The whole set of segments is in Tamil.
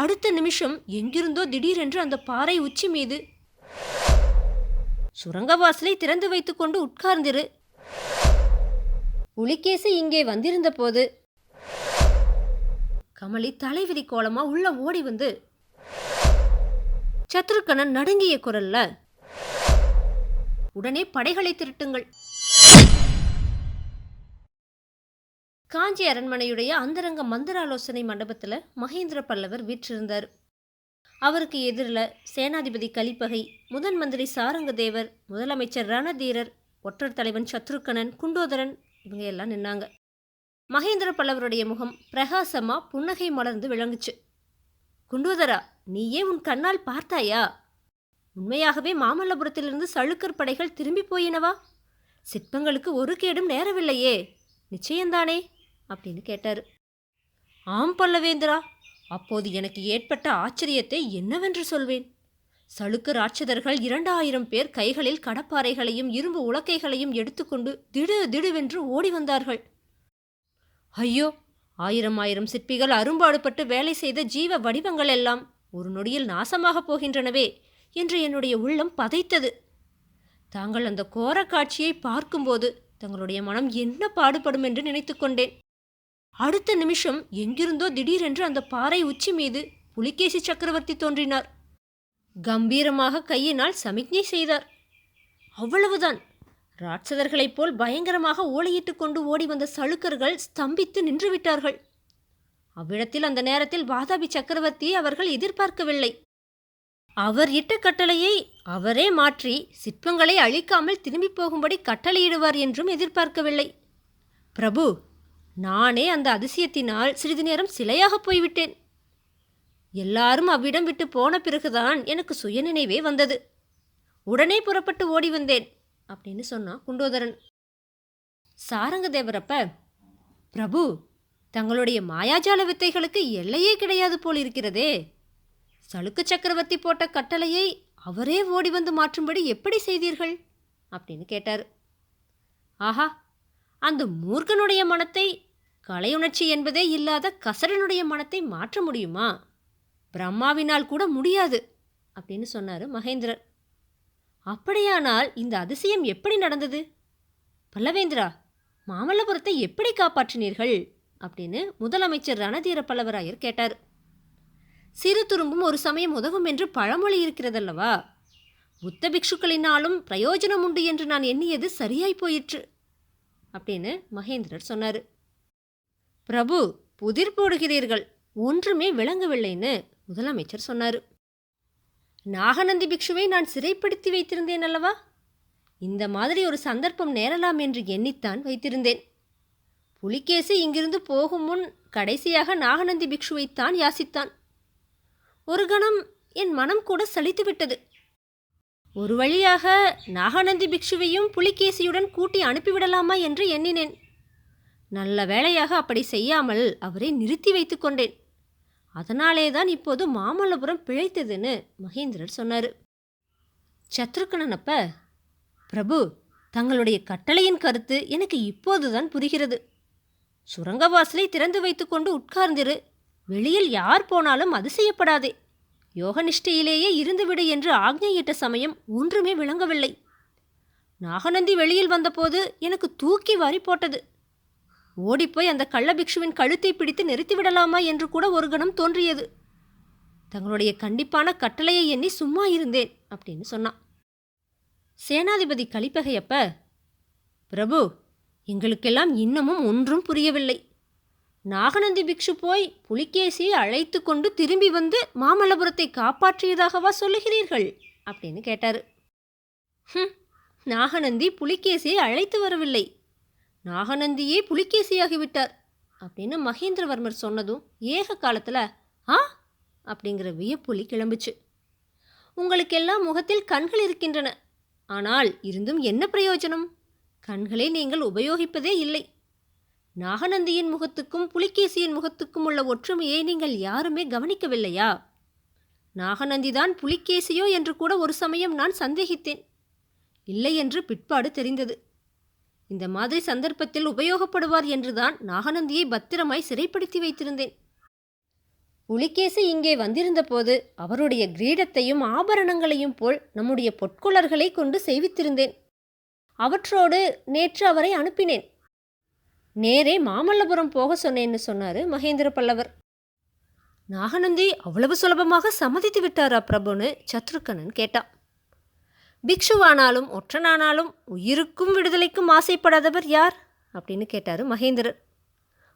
அடுத்த நிமிஷம் எங்கிருந்தோ திடீரென்று அந்த பாறை உச்சி மீது. சுரங்க வாசலை திறந்து வைத்துக்கொண்டு உட்கார்ந்திரு. புலிகேசி இங்கே வந்திருந்த போது. கமலி தலைவிரி கோலமா உள்ள ஓடி வந்து. சத்ருக்கணன் நடுங்கிய குரல்ல உடனே படைகளை திருட்டுங்கள். காஞ்சி அரண்மனையுடைய அந்தரங்க மந்திராலோசனை மண்டபத்தில் மகேந்திர பல்லவர் வீற்றிருந்தார். அவருக்கு எதிரில் சேனாதிபதி கலிப்பகை முதன் மந்திரி சாரங்கதேவர் முதலமைச்சர் ரணதீரர் ஒற்றர் தலைவன் சத்ருக்கணன் குண்டோதரன் இவங்க எல்லாம் நின்னாங்க. மகேந்திர பல்லவருடைய முகம் பிரகாசமா புன்னகை மலர்ந்து விளங்குச்சு. குண்டோதரா நீயே உன் கண்ணால் பார்த்தாயா? உண்மையாகவே மாமல்லபுரத்திலிருந்து சளுக்கர் படைகள் திரும்பி போயினவா? சிற்பங்களுக்கு ஒரு கேடும் நேரவில்லையே. நிச்சயம்தானே? அப்படின்னு கேட்டார். ஆம் பல்லவேந்திரா அப்போது எனக்கு ஏற்பட்ட ஆச்சரியத்தை என்னவென்று சொல்வேன்? சளுக்க ராட்சதர்கள் இரண்டாயிரம் பேர் கைகளில் கடப்பாறைகளையும் இரும்பு உலக்கைகளையும் எடுத்துக்கொண்டு திடு திடுவென்று ஓடி வந்தார்கள். ஐயோ ஆயிரம் ஆயிரம் சிற்பிகள் அரும்பாடுபட்டு வேலை செய்த ஜீவ வடிவங்கள் எல்லாம் ஒரு நொடியில் நாசமாகப் போகின்றனவே என்று என்னுடைய உள்ளம் பதைத்தது. தாங்கள் அந்த கோர காட்சியை பார்க்கும்போது தங்களுடைய மனம் என்ன பாடுபடும் என்று நினைத்து கொண்டேன். அடுத்த நிமிஷம் எங்கிருந்தோ திடீரென்று அந்த பாறை உச்சி மீது புலிகேசி சக்கரவர்த்தி தோன்றினார். கம்பீரமாக கையினால் சமிக்ஞை செய்தார். அவ்வளவுதான். ராட்சதர்களைப் போல் பயங்கரமாக ஓலையிட்டு கொண்டு ஓடி வந்த சளுக்கர்கள் ஸ்தம்பித்து நின்றுவிட்டார்கள். அவ்விடத்தில் அந்த நேரத்தில் வாதாபி சக்கரவர்த்தியை அவர்கள் எதிர்பார்க்கவில்லை. அவர் இட்ட கட்டளையை அவரே மாற்றி சிற்பங்களை அழிக்காமல் திரும்பி போகும்படி கட்டளையிடுவார் என்றும் எதிர்பார்க்கவில்லை. பிரபு நானே அந்த அதிசயத்தினால் சிறிது நேரம் சிலையாகப் போய்விட்டேன். எல்லாரும் அவ்விடம் விட்டு போன பிறகுதான் எனக்கு சுயநினைவே வந்தது. உடனே புறப்பட்டு ஓடி வந்தேன் அப்படின்னு சொன்னான் குண்டோதரன். சாரங்கதேவரப்ப பிரபு தங்களுடைய மாயாஜால வித்தைகளுக்கு எல்லையே கிடையாது போல் இருக்கிறதே சளுக்கு சக்கரவர்த்தி போட்ட கட்டளையை அவரே ஓடி வந்து மாற்றும்படி எப்படி செய்தீர்கள்? அப்படின்னு கேட்டார். ஆஹா அந்த மூர்க்கனுடைய மனத்தை கலையுணர்ச்சி என்பதே இல்லாத கசடனுடைய மனத்தை மாற்ற முடியுமா? பிரம்மாவினால் கூட முடியாது அப்படின்னு சொன்னார் மகேந்திரர். அப்படியானால் இந்த அதிசயம் எப்படி நடந்தது? பல்லவேந்திரா மாமல்லபுரத்தை எப்படி காப்பாற்றினீர்கள்? அப்படின்னு முதலமைச்சர் ரணதீர பல்லவராயர் கேட்டார். சிறு துரும்பும் ஒரு சமயம் உதவும் என்று பழமொழி இருக்கிறதல்லவா? புத்த பிக்ஷுக்களினாலும் பிரயோஜனம் உண்டு என்று நான் எண்ணியது சரியாய் போயிற்று. அப்படின்னு மகேந்திரர் சொன்னார். பிரபு புதிர் போடுகிறீர்கள். ஒன்றுமே விளங்கவில்லைன்னு முதலமைச்சர் சொன்னார். நாகநந்தி பிக்ஷுவை நான் சிறைப்படுத்தி வைத்திருந்தேன் அல்லவா? இந்த மாதிரி ஒரு சந்தர்ப்பம் நேரலாம் என்று எண்ணித்தான் வைத்திருந்தேன். புலிகேசி இங்கிருந்து போகும் முன் கடைசியாக நாகநந்தி பிக்ஷுவைத்தான் யாசித்தான். ஒரு கணம் என் மனம் கூட சலித்துவிட்டது. ஒரு வழியாக நாகநந்தி பிக்ஷுவையும் புலிகேசியுடன் கூட்டி அனுப்பிவிடலாமா என்று எண்ணினேன். நல்ல வேளையாக அப்படி செய்யாமல் அவரை நிறுத்தி வைத்து கொண்டேன். அதனாலே தான் இப்போது மாமல்லபுரம் பிழைத்ததுன்னு மகேந்திரர் சொன்னார். சத்ருக்கணன் அப்ப பிரபு தங்களுடைய கட்டளையின் கருத்து எனக்கு இப்போதுதான் புரிகிறது. சுரங்கவாசலை திறந்து வைத்துக்கொண்டு உட்கார்ந்திரு. வெளியில் யார் போனாலும் அதிசயப்படாதே யோகனிஷ்டையிலேயே இருந்துவிடு என்று ஆக்ஞையிட்ட சமயம் ஒன்றுமே விளங்கவில்லை. நாகநந்தி வெளியில் வந்தபோது எனக்கு தூக்கி வாரி போட்டது. ஓடிப்போய் அந்த கள்ளபிக்ஷுவின் கழுத்தை பிடித்து நிறுத்திவிடலாமா என்று கூட ஒரு கணம் தோன்றியது. தங்களுடைய கண்டிப்பான கட்டளையை எண்ணி சும்மா இருந்தேன் அப்படின்னு சொன்னான். சேனாதிபதி கலிப்பகையப்ப பிரபு எங்களுக்கெல்லாம் இன்னமும் ஒன்றும் புரியவில்லை. நாகநந்தி பிக்ஷு போய் புலிகேசியை அழைத்து கொண்டு திரும்பி வந்து மாமல்லபுரத்தை காப்பாற்றியதாகவா சொல்லுகிறீர்கள்? அப்படின்னு கேட்டார். நாகநந்தி புலிகேசியை அழைத்து வரவில்லை. நாகநந்தியே புலிகேசியாகிவிட்டார் அப்படின்னு மகேந்திரவர்மர் சொன்னதும் ஏக காலத்தில் ஆ? அப்படிங்கிற வியப்புலி கிளம்புச்சு. உங்களுக்கெல்லாம் முகத்தில் கண்கள் இருக்கின்றன. ஆனால் இருந்தும் என்ன பிரயோஜனம்? கண்களை நீங்கள் உபயோகிப்பதே இல்லை. நாகநந்தியின் முகத்துக்கும் புலிகேசியின் முகத்துக்கும் உள்ள ஒற்றுமையை நீங்கள் யாருமே கவனிக்கவில்லையா? நாகநந்திதான் புலிகேசியோ என்று கூட ஒரு சமயம் நான் சந்தேகித்தேன். இல்லை என்று பிற்பாடு தெரிந்தது. இந்த மாதிரி சந்தர்ப்பத்தில் உபயோகப்படுவார் என்றுதான் நாகநந்தியை பத்திரமாய் சிறைப்படுத்தி வைத்திருந்தேன். புலிகேசி இங்கே வந்திருந்தபோது அவருடைய கிரீடத்தையும் ஆபரணங்களையும் போல் நம்முடைய பொற்குளர்களை கொண்டு செய்வித்திருந்தேன். அவற்றோடு நேற்று அவரை அனுப்பினேன். நேரே மாமல்லபுரம் போக சொன்னேன்னு சொன்னாரு மகேந்திர பல்லவர். நாகநந்தி அவ்வளவு சுலபமாக சம்மதித்து விட்டாரா பிரபுன்னு சத்ருக்கனன் கேட்டான். பிக்ஷுவானாலும் ஒற்றனானாலும் உயிருக்கும் விடுதலைக்கும் ஆசைப்படாதவர் யார்? அப்படின்னு கேட்டாரு மகேந்திரர்.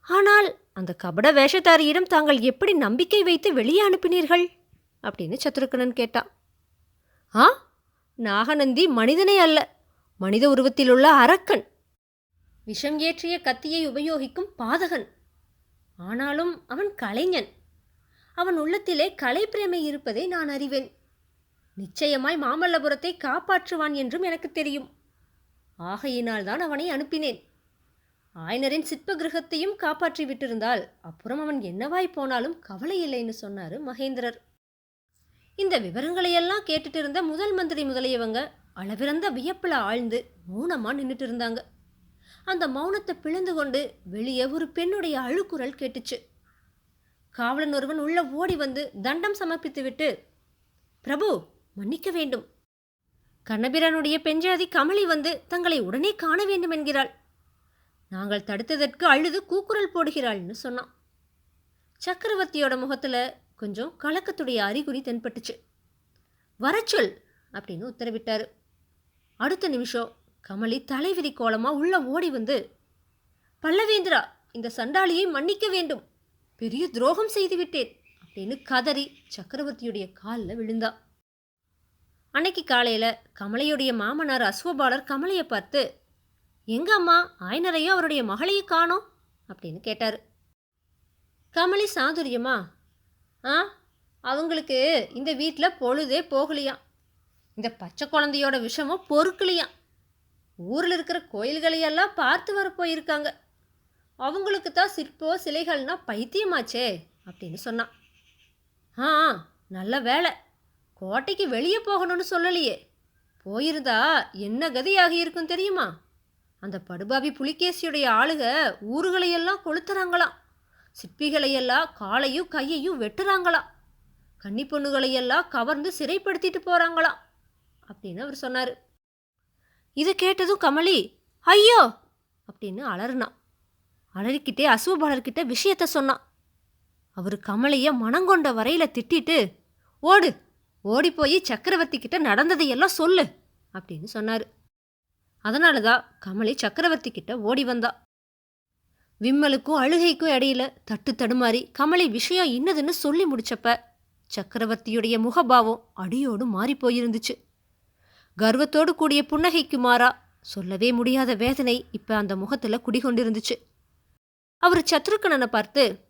ஆனால் அந்த கபட வேஷதாரியிடம் தாங்கள் எப்படி நம்பிக்கை வைத்து வெளியே அனுப்பினீர்கள்? அப்படின்னு சத்ருக்கனன் கேட்டான். ஆ? நாகநந்தி மனிதனே அல்ல. மனித உருவத்திலுள்ள அரக்கன். விஷம் ஏற்றிய கத்தியை உபயோகிக்கும் பாதகன். ஆனாலும் அவன் கலைஞன். அவன் உள்ளத்திலே கலைப்பிரமை இருப்பதை நான் அறிவேன். நிச்சயமாய் மாமல்லபுரத்தை காப்பாற்றுவான் என்றும் எனக்கு தெரியும். ஆகையினால் தான் அவனை அனுப்பினேன். ஆயனரின் சிற்ப கிரகத்தையும் காப்பாற்றி விட்டிருந்தால் அப்புறம் அவன் என்னவாய் போனாலும் கவலை இல்லைன்னு சொன்னார் மகேந்திரர். இந்த விவரங்களையெல்லாம் கேட்டுட்டு இருந்த முதல் மந்திரி முதலியவங்க அளவிறந்த வியப்பில் ஆழ்ந்து மௌனமாக நின்றுட்டு இருந்தாங்க அந்த மௌனத்தை பிளந்து கொண்டு வெளியே ஒரு பெண்ணுடைய அழுக்குரல் கேட்டுச்சு. காவலன் ஒருவன் உள்ள ஓடி வந்து தண்டம் சமர்ப்பித்துவிட்டு பிரபு மன்னிக்க வேண்டும். கண்ணபிரானுடைய பெஞ்சாதி கமலி வந்து தங்களை உடனே காண வேண்டும் என்கிறாள். நாங்கள் தடுத்ததற்கு அழுது கூக்குரல் போடுகிறாள்னு சொன்னான். சக்கரவர்த்தியோட முகத்தில் கொஞ்சம் கலக்கத்துடைய அறிகுறி தென்பட்டுச்சு. வரச்சொல் அப்படின்னு உத்தரவிட்டார். அடுத்த நிமிஷம் கமலி தலைவிரி கோலமா உள்ள ஓடி வந்து பல்லவேந்திரா இந்த சண்டாளியை மன்னிக்க வேண்டும். பெரிய துரோகம் செய்து விட்டேன் அப்படின்னு கதறி சக்கரவர்த்தியுடைய காலில் விழுந்தா. அன்னைக்கு காலையில் கமலையுடைய மாமனார் அஸ்வபாலர் கமலையை பார்த்து எங்க அம்மா ஆயனரையும் அவருடைய மகளையும் காணோம்? அப்படின்னு கேட்டார். கமலி சாதுரியமா ஆ அவங்களுக்கு இந்த வீட்டில் பொழுதே போகலையாம். இந்த பச்சை குழந்தையோட விஷமும் பொறுக்கலையாம். ஊரில் இருக்கிற கோயில்களையெல்லாம் பார்த்து வர போயிருக்காங்க. அவங்களுக்கு தான் சிற்போ சிலைகள்னா பைத்தியமாச்சே அப்படின்னு சொன்னான். ஆ நல்ல வேலை கோட்டைக்கு வெளியே போகணும்னு சொல்லலையே. போயிருந்தா என்ன கதியாகி இருக்கும் தெரியுமா? அந்த படுபாவி புலிகேசியுடைய ஆளுக ஊர்களையெல்லாம் கொளுத்துறாங்களாம். சிற்பிகளையெல்லாம் காலையும் கையையும் வெட்டுறாங்களாம். கன்னி பொண்ணுகளையெல்லாம் கவர்ந்து சிறைப்படுத்திட்டு போகிறாங்களாம் அப்படின்னு அவர் சொன்னார். இதை கேட்டதும் கமலி ஐயோ! அப்படின்னு அலறினான். அலறிக்கிட்டே அசுவபாலர்கிட்ட விஷயத்த சொன்னான். அவர் கமலையை மனங்கொண்ட வரையில் திட்டிட்டு ஓடு ஓடி போய் சக்கரவர்த்தி கிட்ட நடந்ததையெல்லாம் சொல்லு அப்படின்னு சொன்னார். அதனால தான் கமலி சக்கரவர்த்தி கிட்ட ஓடி வந்தா. விம்மலுக்கும் அழுகைக்கும் இடையில தட்டு தடுமாறி கமலி விஷயம் இன்னதுன்னு சொல்லி முடிச்சப்ப சக்கரவர்த்தியுடைய முகபாவம் அடியோடு மாறி போயிருந்துச்சு. கர்வத்தோடு கூடிய புன்னகைக்கு மாறா. சொல்லவே முடியாத வேதனை இப்ப அந்த முகத்துல குடிகொண்டிருந்துச்சு. அவர் சத்ருக்கணனை பார்த்து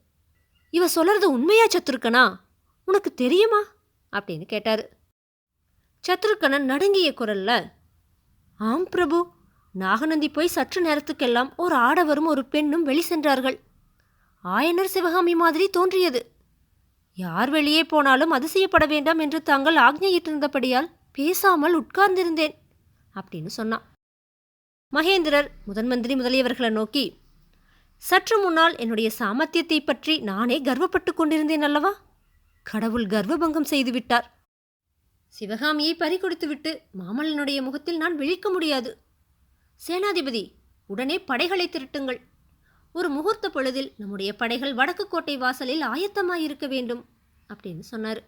இவ சொல்றது உண்மையா சத்ருக்கனா? உனக்கு தெரியுமா? அப்படின்னு கேட்டாரு. சத்ருக்கணன் நடுங்கிய குரல்ல ஆம் பிரபு நாகநந்தி போய் சற்று நேரத்துக்கெல்லாம் ஒரு ஆடவரும் ஒரு பெண்ணும் வெளி சென்றார்கள். ஆயனர் சிவகாமி மாதிரி தோன்றியது. யார் வெளியே போனாலும் அதிசயப்பட வேண்டாம் என்று தாங்கள் ஆக்ஞையிட்டிருந்தபடியால் பேசாமல் உட்கார்ந்திருந்தேன் அப்படின்னு சொன்னான். மகேந்திரர் முதன்மந்திரி முதலியவர்களை நோக்கி சற்று முன்னால் என்னுடைய சாமர்த்தியத்தை பற்றி நானே கர்வப்பட்டு கொண்டிருந்தேன் அல்லவா? கடவுள் கர்வபங்கம் செய்துவிட்டார் சிவகாமியை பறிகொடுத்துவிட்டு மாமல்லனுடைய முகத்தில் நான் விழிக்க முடியாது. சேனாதிபதி உடனே படைகளை திரட்டுங்கள். ஒரு முகூர்த்த பொழுதில் நம்முடைய படைகள் வடக்கு கோட்டை வாசலில் ஆயத்தமாயிருக்க வேண்டும் அப்படின்னு சொன்னார்.